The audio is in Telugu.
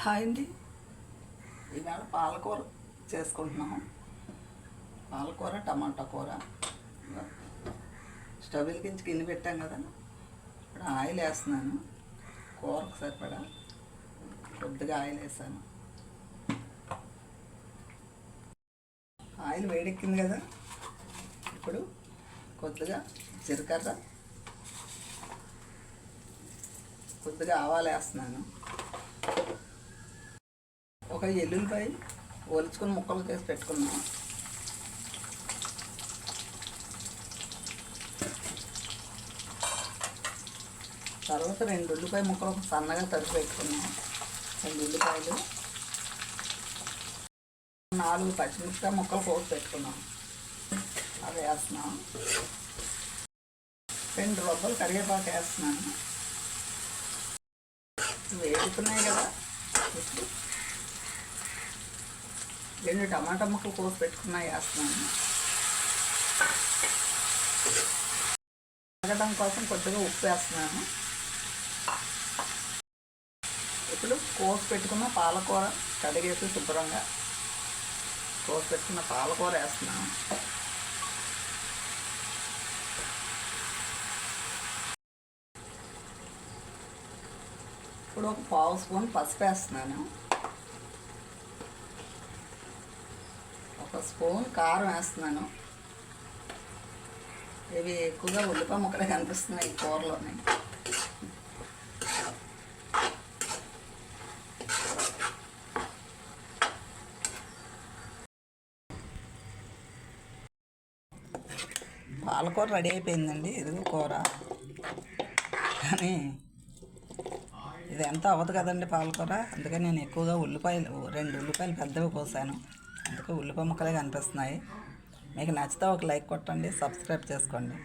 హాయ్ అండి ఈవేళ పాలకూర చేసుకుంటున్నాము పాలకూర టమాటా కూర. స్టవ్ వెలిగించి గిన్నె పెట్టాం కదా. ఇప్పుడు ఆయిల్ వేస్తున్నాను. కూరకు సరిపడా కొద్దిగా ఆయిల్ వేసాను. ఆయిల్ వేడెక్కింది కదా. ఇప్పుడు కొద్దిగా జీలకర్ర కొద్దిగా ఆవాలు వేస్తున్నాను. ఒక ఎల్లుల్లిపాయ ఒలుచుకుని ముక్కలు చేసి పెట్టుకున్నాం తర్వాత రెండు ఉల్లిపాయ ముక్కలు సన్నగా తడిపి పెట్టుకున్నాం రెండు ఉల్లిపాయలు. నాలుగు పచ్చిమిరపకాయ ముక్కలు కోసి పెట్టుకున్నాం అవి వేస్తున్నాం. రెండు రొబ్బలు కరివేపాకు వేస్తున్నాను. వేడుతున్నాయి కదా. రెండు టమాటా ముక్కలు కోసి పెట్టుకున్నా వేస్తున్నాను. తగ్గడం కోసం కొద్దిగా ఉప్పు వేస్తున్నాను. ఇప్పుడు కోసి పెట్టుకున్న పాలకూర కడిగేసి శుభ్రంగా కోసి పెట్టుకున్న పాలకూర వేస్తున్నాను. ఇప్పుడు ఒక పావు స్పూన్ పసుపు వేస్తున్నాను ఒక స్పూన్ కారం వేస్తున్నాను. ఇవి ఎక్కువగా ఉల్లిపాయ ముక్కలే కనిపిస్తున్నాయి ఈ కూరలోని. పాలకూర రెడీ అయిపోయిందండి ఇదిగో కూర. కానీ ఇది ఎంత అవ్వదు కదండి పాలకూర. అందుకని నేను ఎక్కువగా ఉల్లిపాయలు రెండు ఉల్లిపాయలు పెద్దవి కోసాను. అందుకే ఉల్లిపాయ ముక్కలే కనిపిస్తున్నాయి. మీకు నచ్చితే ఒక లైక్ కొట్టండి సబ్స్క్రైబ్ చేసుకోండి.